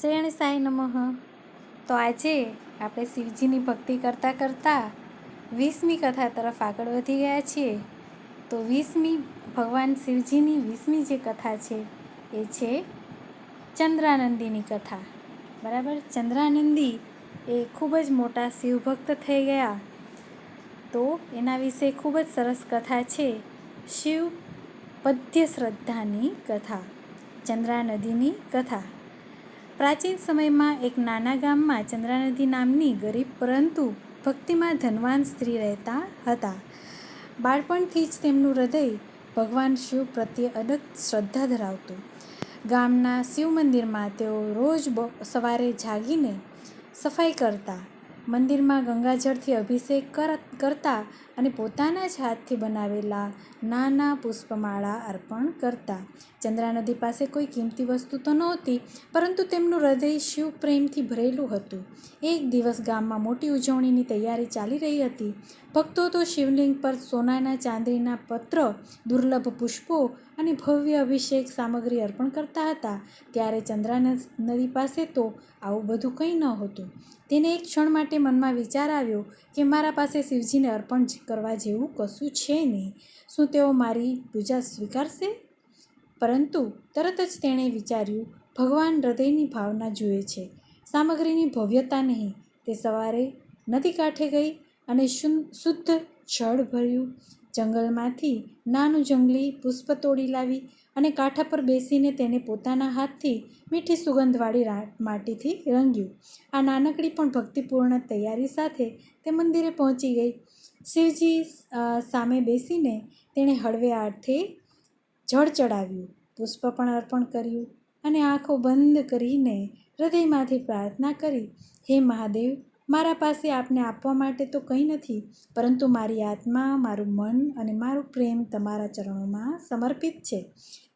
શ્રેણ સાંઈ નમઃ. તો આજે આપણે શિવજીની ભક્તિ કરતાં કરતાં વીસમી કથા તરફ આગળ વધી ગયા છીએ. તો વીસમી ભગવાન શિવજીની વીસમી જે કથા છે એ છે ચંદ્રાનંદીની કથા. બરાબર? ચંદ્રાનંદી એ ખૂબ જ મોટા શિવભક્ત થઈ ગયા. તો એના વિશે ખૂબ જ સરસ કથા છે શિવ પદ્ય શ્રદ્ધાની કથા. ચંદ્રાનદીની કથા. પ્રાચીન સમયમાં એક નાના ગામમાં ચંદ્રાનદી નામની ગરીબ પરંતુ ભક્તિમાં ધનવાન સ્ત્રી રહેતા હતા. બાળપણથી જ તેમનું હૃદય ભગવાન શિવ પ્રત્યે અડગ શ્રદ્ધા ધરાવતું. ગામના શિવ મંદિરમાં તેઓ રોજ સવારે જાગીને સફાઈ કરતા. મંદિરમાં ગંગાજળથી અભિષેક કર, કરતા અને પોતાના જ હાથથી બનાવેલા નાના પુષ્પમાળા અર્પણ કરતા. ચંદ્રા નદી પાસે કોઈ કિંમતી વસ્તુ તો નહોતી, પરંતુ તેમનું હૃદય શિવ પ્રેમથી ભરેલું હતું. એક દિવસ ગામમાં મોટી ઉજવણીની તૈયારી ચાલી રહી હતી. ભક્તો તો શિવલિંગ પર સોનાના ચાંદીના પત્ર, દુર્લભ પુષ્પો અને ભવ્ય અભિષેક સામગ્રી અર્પણ કરતા હતા. ત્યારે ચંદ્રા નદી પાસે તો આવું બધું કંઈ ન હતું. તેને એક ક્ષણ માટે મનમાં વિચાર આવ્યો કે મારા પાસે શિવજીને અર્પણ કરવા જેવું કશું છે નહીં. શું તેઓ મારી પૂજા સ્વીકારશે? પરંતુ તરત જ તેણે વિચાર્યું, ભગવાન હૃદયની ભાવના જુએ છે. સામગ્રીની ભવ્યતા નહીં. તે સવારે નદી કાંઠે ગઈ અને શુદ્ધ જળ ભર્યું. જંગલમાંથી નાનું જંગલી પુષ્પ તોડી લાવી અને કાંઠા પર બેસીને તેને પોતાના હાથથી મીઠી સુગંધવાળી માટીથી રંગ્યું. આ નાનકડી પણ ભક્તિપૂર્ણ તૈયારી સાથે તે મંદિરે પહોંચી ગઈ. શિવજી સામે બેસીને તેણે હળવે હાથે જળ ચડાવ્યું. પુષ્પ પણ અર્પણ કર્યું અને આંખો બંધ કરીને હૃદયમાંથી પ્રાર્થના કરી, હે મહાદેવ મારા પાસે આપને આપવા માટે તો કંઈ નથી, પરંતુ મારી આત્મા, મારું મન અને મારું પ્રેમ તમારા ચરણોમાં સમર્પિત છે.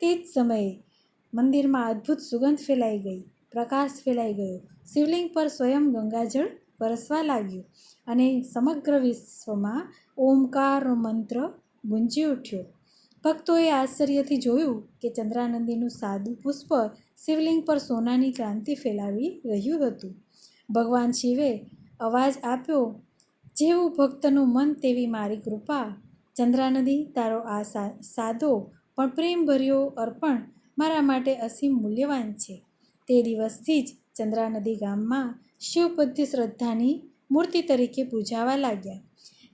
તે જ સમયે મંદિરમાં અદ્ભુત સુગંધ ફેલાઈ ગઈ, પ્રકાશ ફેલાઈ ગયો, શિવલિંગ પર સ્વયં ગંગાજળ વરસવા લાગ્યું અને સમગ્ર વિશ્વમાં ઓમકારનો મંત્ર ગુંજી ઉઠ્યો. ભક્તોએ આશ્ચર્યથી જોયું કે ચંદ્રાનંદીનું સાદું પુષ્પ શિવલિંગ પર સોનાની ક્રાંતિ ફેલાવી રહ્યું હતું. ભગવાન શિવે અવાજ આપ્યો, જેવું ભક્તનું મન તેવી મારી કૃપા. ચંદ્રાનદી, તારો આ સાદો પણ પ્રેમભર્યો અર્પણ મારા માટે અસીમ મૂલ્યવાન છે. તે દિવસથી જ ચંદ્રાનદી ગામમાં શિવપદ્ય શ્રદ્ધાની મૂર્તિ તરીકે પૂજાવા લાગ્યા.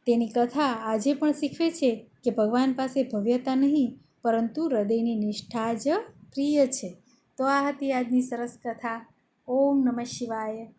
તેની કથા આજે પણ શીખવે છે કે ભગવાન પાસે ભવ્યતા નહીં, પરંતુ હૃદયની નિષ્ઠા જ પ્રિય છે. તો આ હતી આજની સરસ કથા. ઓમ નમઃ શિવાય.